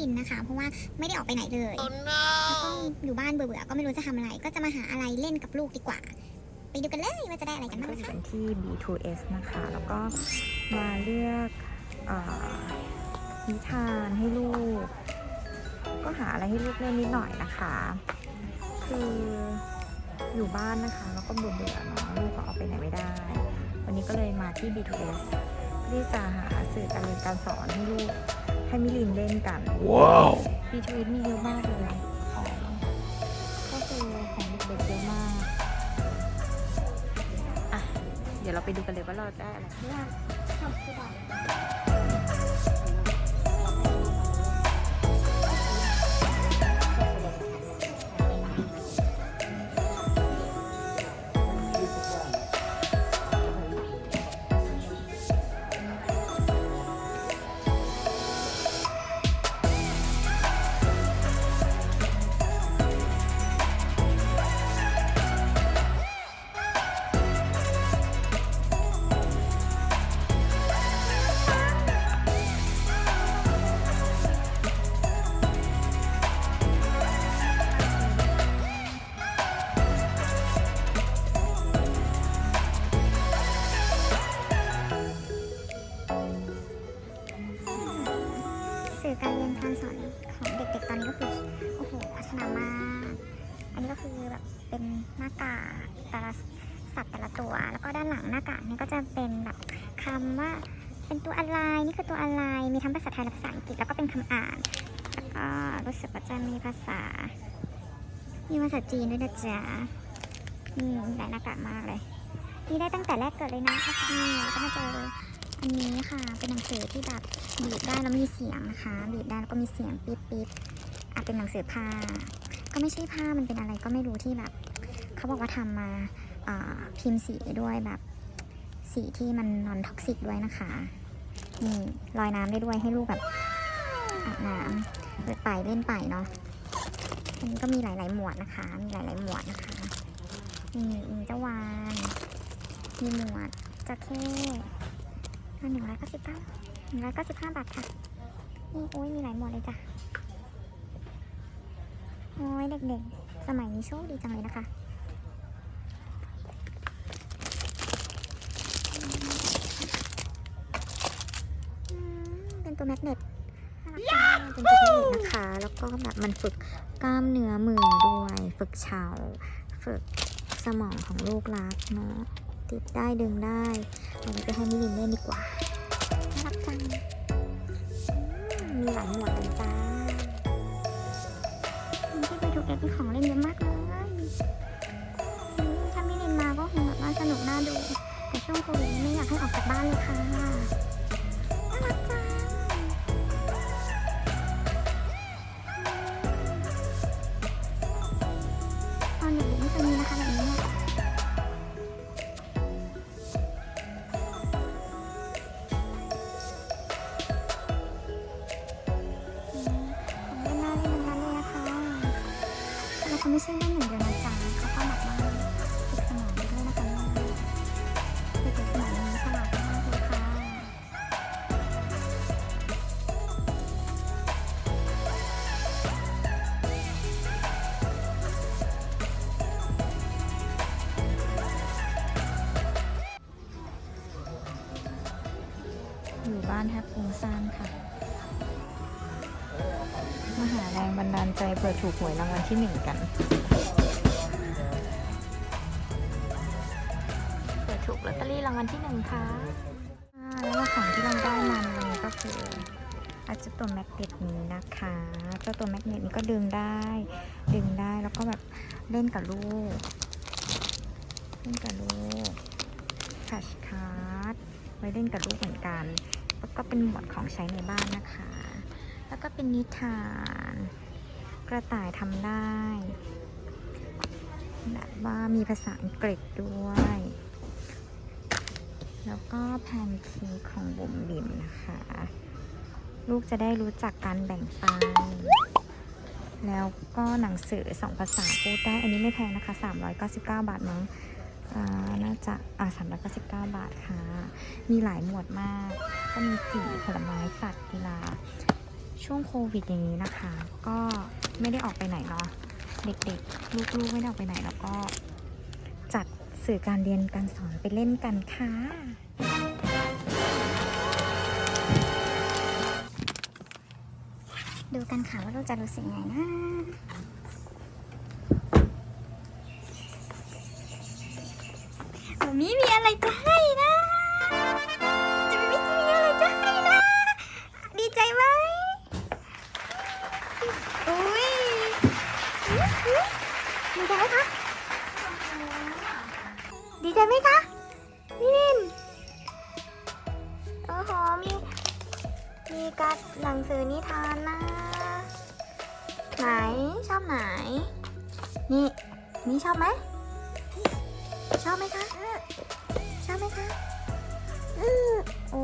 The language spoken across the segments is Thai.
มิลินนะคะ เพราะว่าไม่ได้ออกไปไหนเลยแล้วก็อยู่บ้านเบื่อๆก็ไม่รู้จะทำอะไร ก็จะมาหาอะไรเล่นกับลูกดีกว่า ไปดูกันเลยว่าจะได้อะไรกันบ้างก็จะนะคะเป็นที่ B2S นะคะ แล้วก็มาเลือกเออนิทานให้ลูก ก็หาอะไรให้ลูกเล่นนิดหน่อยนะคะ คืออยู่บ้านนะคะ แล้วก็เบื่อเบื่อๆเนาะลูกก็ออกไปไหนไม่ได้ วันนี้ก็เลยมาที่ B2S เพื่อที่จะหาสื่อการเรียนการสอนให้ลูก ให้มิลินเล่นกัน Wow. B2S มีเยอะมากเลยของก็คือของเด็กๆเยอะมากอะเดี๋ยวเราไปดูกันเลยว่าเราได้อะไรว่าชอบคือแบบ คือแบบเป็นหน้ากากแต่ละสัตว์แต่ละตัว แล้วก็ด้านหลังหน้ากากนี่ก็จะเป็นแบบคำว่าเป็นตัวอะไรนี่คือตัวอะไรมีทั้งภาษาไทยและภาษาอังกฤษแล้วก็เป็นคำอ่านแล้วก็รู้สึกว่าจะมีภาษา มีภาษาจีนด้วยนะจ๊ะอืมหลายหน้ากากมากเลยนี่ได้ตั้งแต่แรกเกิดเลยนะนี่แล้วก็มาเจออันนี้ค่ะเป็นหนังสือที่แบบบีบได้แล้วมีเสียงนะคะบีบได้แล้วก็มีเสียงปิ๊บปิ๊บ อะเป็นหนังสือผ้า ก็ไม่ใช่ผ้ามันเป็นอะไรก็ไม่รู้ที่แบบ เขาบอกว่าทำมาอ่าพิมพ์สีด้วยแบบสีที่มันนอนท็อกซิกด้วยนะคะนี่ลอยน้ำได้ด้วยให้ลูกแบบอาบน้ำเปิดไปเล่นไปเนาะอันนี้ก็มีหลาย ๆ หมวดนะคะ มีหลาย ๆ หมวดนะคะมีมีเจ้าวานมีหมวดจะเข้หนึ่งร้อยเก้าสิบเก้าหนึ่งร้อยเก้าสิบห้าบาทค่ะนี่โอ้ยมีหลายหมวดเลยจ้ะ โอ้ยเด็กๆ สมัยนี้โชคดีจังเลยนะคะ เป็นตัวแมกเนตเป็นตัวแมกเนตนะคะ แล้วก็แบบมันฝึกกล้ามเนื้อมือด้วย ฝึกเฉา ฝึกสมองของลูกรักเนาะ ติดได้ดึงได้เอาไว้ไปให้มิลินเล่นดีกว่าน่ารักจังมมีหลายหมวดเลยจ้า มันที่ไปถูกเอ็กเป็นของเล่นเยอะมากเลยถ้าไม่เรียนมาก็คงแบบว่าสนุกน่าดู แต่ช่วงโควิดไม่อยากให้ออกจากบ้านเลยค่ะ ไม่ใช่เล่นอย่งเดียวนะจ๊ะเขาก็แบบว่าฝึกสมองไปด้วยนะคะเนี่ยเด็กสมัยนี้ฉลาดมากเลยค่ะอยู่บ้านแทบฟุ้งซานค่ะ มาหาแรงบันดาลใจเผื่อถูกหวยรางวัลที่หนึ่งกันเผื่อถูกลอตเตอรี่รางวัลที่หนึ่งค่ะอ่าแล้วก็ของที่เราได้มาในวันนี้ก็คืออาจจะตัวแมกเนตนี้นะคะเจ้าตัวแมกเนตนี้ก็ดึงได้ ดึงได้แล้วก็แบบเล่นกับลูกเล่นกับลูกแฟชการ์ดไว้เล่นกับลูกเหมือนกัน แล้วก็เป็นหมวดของใช้ในบ้านนะคะ แล้วก็เป็นนิทาน กระต่ายทำได้แบบว่ามีภาษาอังกฤษด้วย แล้วก็แพนเค้กของบุ๋มบิ๋มนะคะ ลูกจะได้รู้จักการแบ่งปันแล้วก็หนังสือสองภาษาพูดได้ อันนี้ไม่แพงนะคะ 399 บาทมั้งอ่าน่าจะอ่า399 บาทค่ะ มีหลายหมวดมาก ก็มีสีผลไม้สัตว์กีฬา ช่วงโควิดอย่างนี้นะคะ ก็ไม่ได้ออกไปไหนเนาะเด็กๆ ลูกๆไม่ได้ออกไปไหนแล้วก็จัดสื่อการเรียนการสอนไปเล่นกันค่ะดูกันค่ะว่าเราจะรู้สึกไงนะ ไหนชอบไหน นี่นี่ชอบไหมชอบไหมคะชอบไหมคะอือโอ้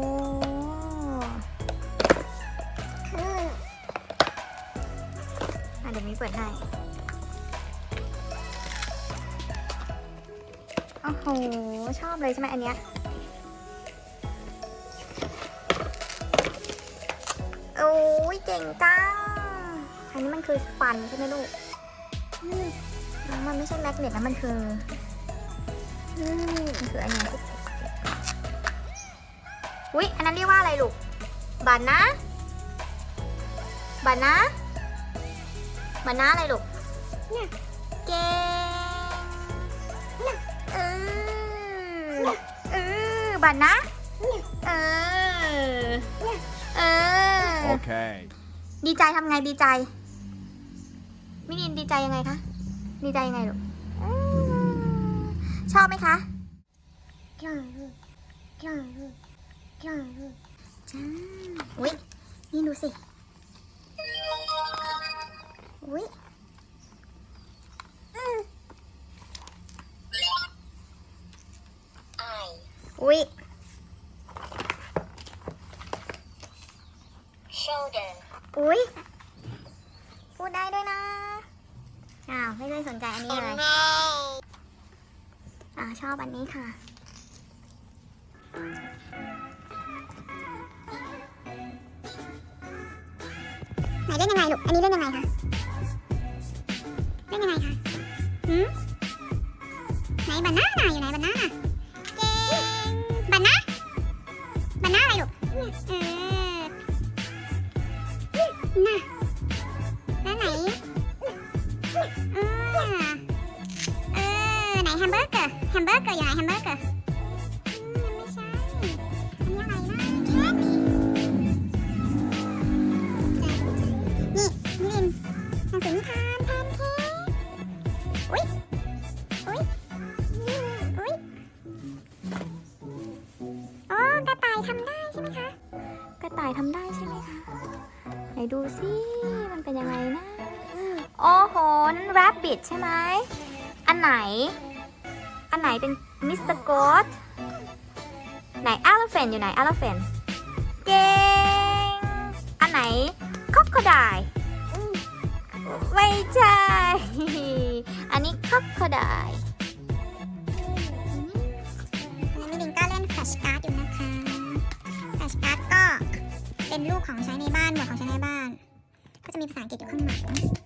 อะเดี๋ยวมีเปิดให้โอ้โหชอบเลยใช่ไหมอันเนี้ยโอ้ยเก่งจัง อันนี้มันคือฟันใช่ไหมลูกอืมมันไม่ใช่แมกเนตนะมันคืออืมมันคืออันนี้ที่อุ้ยอันนั้นเรียกว่าอะไรลูกบานนะบานนะบานนะอะไรลูกเนี่ยเก่งเออเออบานนะเออเออ Okay. ดีใจทำไงดีใจ มินินดีใจยังไงคะ ดีใจยังไงลูกอืมชอบไหมคะจ้าจ้าจ้าจ้าอุ้ยนี่ดูสิอุ้ยอืมอุ้ยอุ้ยพูดได้ด้วยนะ อ้าวไม่ได้สนใจอันนี้เลยอ่าชอบอันนี้ค่ะ ไหนเล่นยังไงลูก อันนี้เล่นยังไงคะ เล่นยังไงคะหืมไหนบานาน่ะอยู่ไหนบานาายทำได้ใช่ไหมคะ กระต่ายทำได้ใช่ไหมคะ ไหนดูสิมันเป็นยังไงนะ โอ้โห นั่น rabbit ใช่ไหม อันไหน อันไหนเป็น Mr. Goat ไหน elephant อยู่ไหน elephant เก่ง อันไหน crocodile ไม่ใช่ อันนี้ crocodile อั เป็นรูปของใช้ในบ้านหมวดของใช้ในบ้าน ก็จะมีภาษาอังกฤษอยู่ข้างหลัง